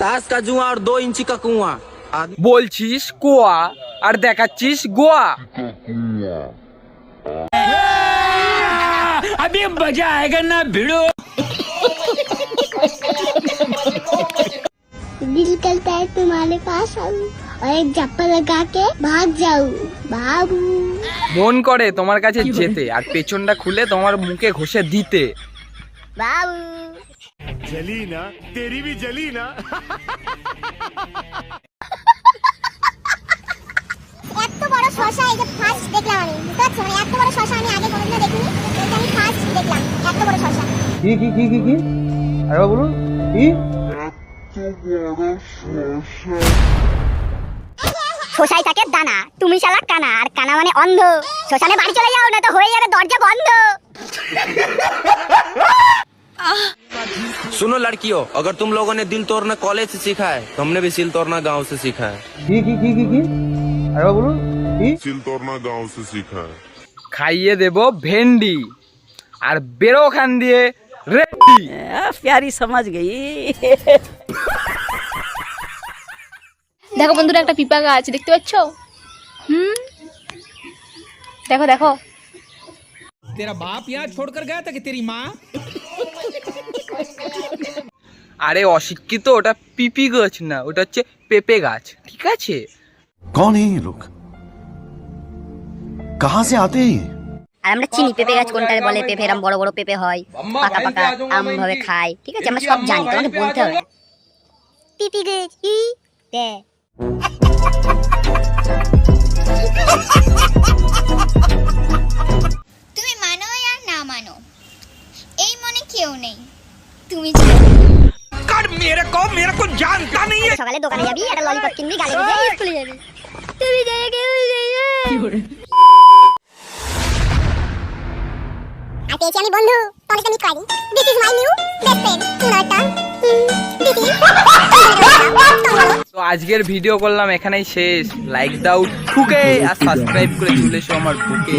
ताश का जुआ और दो इंची का कुआं বলছিস কোয়া আর দেখাচ্ছিস গোয়া दिल करता है तुम्हारे पास आऊं और एक जप्पा लगा के भाग जाऊं बाबू মন করে তোমার কাছে যেতে আর পেছনটা খুলে তোমার মুখে ঘষে দিতে बाबू जली ना तेरी भी जली ना এত বড় শশা এই যে ফার্স্ট দেখলাম আমি বুঝতে পারছো মানে এত বড় শশা আমি আগে কোনোদিনও দেখিনি এটা আমি ফার্স্ট দেখলাম এত বড় শশা কি কি কি কি কি আরে বলুন কি শশায় থাকে দানা তুমি শালা কানা আর কানা মানে অন্ধ শ্মশানে বাড়ি চলে যাও না তো হয়ে যাবে দরজা বন্ধ सुनो लड़कियों अगर तुम लोगों ने दिल तोड़ना कॉलेज से सीखा है तो हमने भी सिल तोड़ना गांव से सीखा है কি কি কি কি কি আরে বলুন কি सिल तोड़ना गांव से सीखा है খাইয়ে দেব ভেন্ডি আর বেরো খান দিয়ে রেডি प्यारी समझ गई দেখো বন্ধুরা একটা পিপা গাছ দেখতে পাচ্ছ হুম দেখো দেখো আরে অশিক্ষিত ওটা পিপি গাছ না ওটা হচ্ছে পেঁপে গাছ। ঠিক আছে? কন এই লোক? কাহা সে আতে আর আমরা চিনি পেঁপে গাছ কোনটা বলে? পেঁপে এরম বড় বড় পেঁপে হয় পাকা পাকা আম ভাবে খায়। ঠিক আছে আমরা সব জানি তোমাকে বলতে হবে। পিপি গাছ ই দে। তুমি মানো আর না মানো? এই মনে কেউ নেই। তুমি সকালে দোকানে যাবি একটা ললিপপ কিনবি গালে গুজে স্কুলে যাবি। তুমি যাই কেউ আর পেয়েছি আমি বন্ধু তোমাকে আমি করি this is my new best friend is তো আজকের ভিডিও করলাম এখানেই শেষ। লাইক দাও ঠুকে আর সাবস্ক্রাইব করে চলে এসো আমার বুকে।